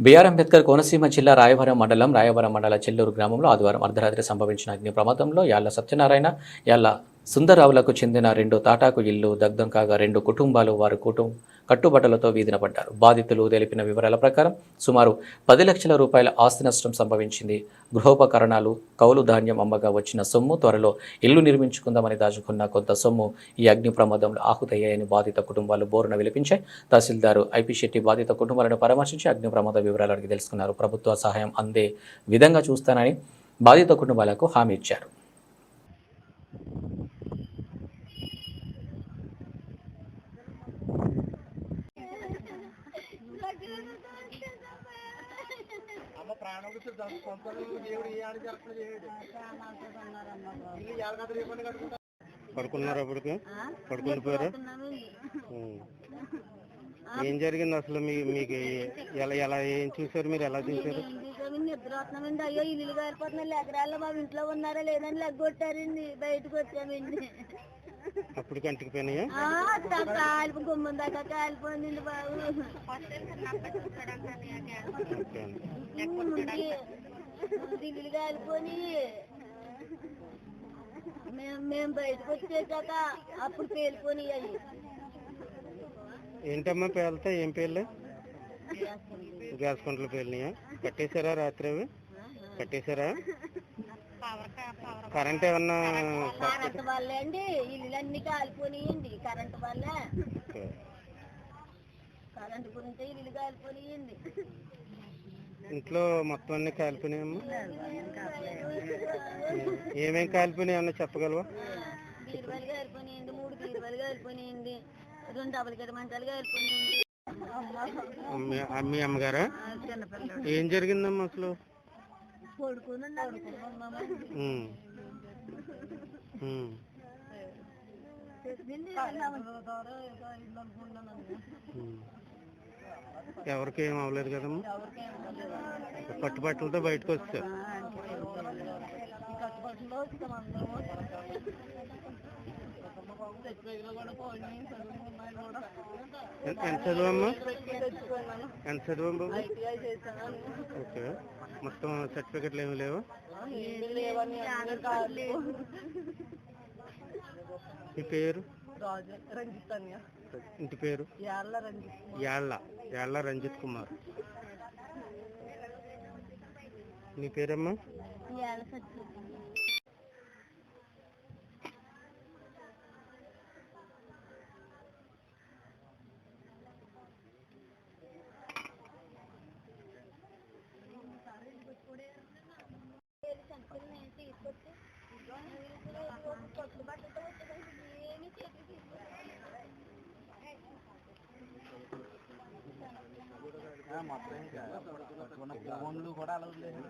BR Ambedkar Konaseema జిల్లా రాయవరం మండలం రాయవరం మండల చెల్లూరు గ్రామంలో ఆదివారం అర్ధరాత్రి సంభవించిన అగ్ని ప్రమాదంలో యాళ్ళ సత్యనారాయణ యాళ్ళ సుందరరావులకు చెందిన రెండు తాటాకు ఇల్లు దగ్ధం కాగా రెండు కుటుంబాలు వారి కుటుంబ కట్టుబట్టలతో వీధిన పడ్డారు. బాధితులు తెలిపిన వివరాల ప్రకారం సుమారు పది లక్షల రూపాయల ఆస్తి నష్టం సంభవించింది. గృహోపకరణాలు కౌలు ధాన్యం అమ్మగా వచ్చిన సొమ్ము త్వరలో ఇల్లు నిర్మించుకుందామని దాచుకున్న కొంత సొమ్ము ఈ అగ్ని ప్రమాదంలో ఆహుతయ్యాయని బాధిత కుటుంబాలు బోరున విలపించాయి. తహసీల్దారు ఐపీ శెట్టి బాధిత కుటుంబాలను పరామర్శించి అగ్ని ప్రమాద వివరాలు అడిగి తెలుసుకున్నారు. ప్రభుత్వ సహాయం అందే విధంగా చూస్తానని బాధిత కుటుంబాలకు హామీ ఇచ్చారు. అమ్మ ప్రాణం సొంత దేవుడు ఏ ఆడి జరపలు చేయడు. ఇల్లు ఎలాగ రేపని కట్టుకుంటా పడుకున్నారు అప్పటికి? పడుకుని పోయారు. ఏం జరిగింది అసలు మీ మీకు ఎలా ఎలా ఏం చూసారు మీరు? ఎలా చూసారు నిద్ర వస్తున్నామండి అయ్యో ఇల్లు కారిపోతున్నాయి. ఎకరాల్లో మా ఇంట్లో ఉన్నారా? లేదని లెగ్గొట్టారండి. బయటకు వచ్చామండి. అప్పుడు కంటికి పోయినాయా? కాలిపో గుమ్మం దాకా కాలిపోయిందండి బాబు. కాలిపోయి మేము మేము బయటకు వచ్చేసాక అప్పుడు పేలిపోయి అయ్యి ఏంటమ్మా పేలితే? ఏం పేర్లు గ్యాస్ కొంటలు పేలినాయా? కట్టేశారా రాత్రి అవి? కట్టేశారా? కరెంట్ ఏమన్నా కరెంట్ వల్ల అండి. ఇల్లులన్నీ కాలిపోయినాయండి కరెంట్ వల్ల. కరెంట్ గురించి ఇల్లు కాలిపోయినాయండి ఇంట్లో మొత్తం అన్ని కాలిపోయినాయమ్మా ఏమేం కాలిపోయినాయి అన్న చెప్పగలవా? బీరువాలు కాలిపోయినాయండి మూడు బీరువాలు కాలిపోయినాయండి రెండు డబుల్ గడి మంచాలు కాలిపోయినాయండి మీ అమ్మగారా? ఏం జరిగిందమ్మా అసలు? ఎవరికి ఏం అవ్వలేదు కదమ్మా పట్టుబట్టలతో బయటకు వచ్చారు. ఎంత ఎంత చదువమ్మా? ఎంత చదువు బాబు ఓకే. మొత్తం సర్టిఫికెట్లు ఏమి లేవు. మీ పేరు? ఇంటి పేరు? యాళ్ళ రంజిత్ యాళ్ళ యాళ్ళ రంజిత్ కుమార్. మీ పేరమ్మా? ఫోన్లు కూడా అలా వదిలేసారు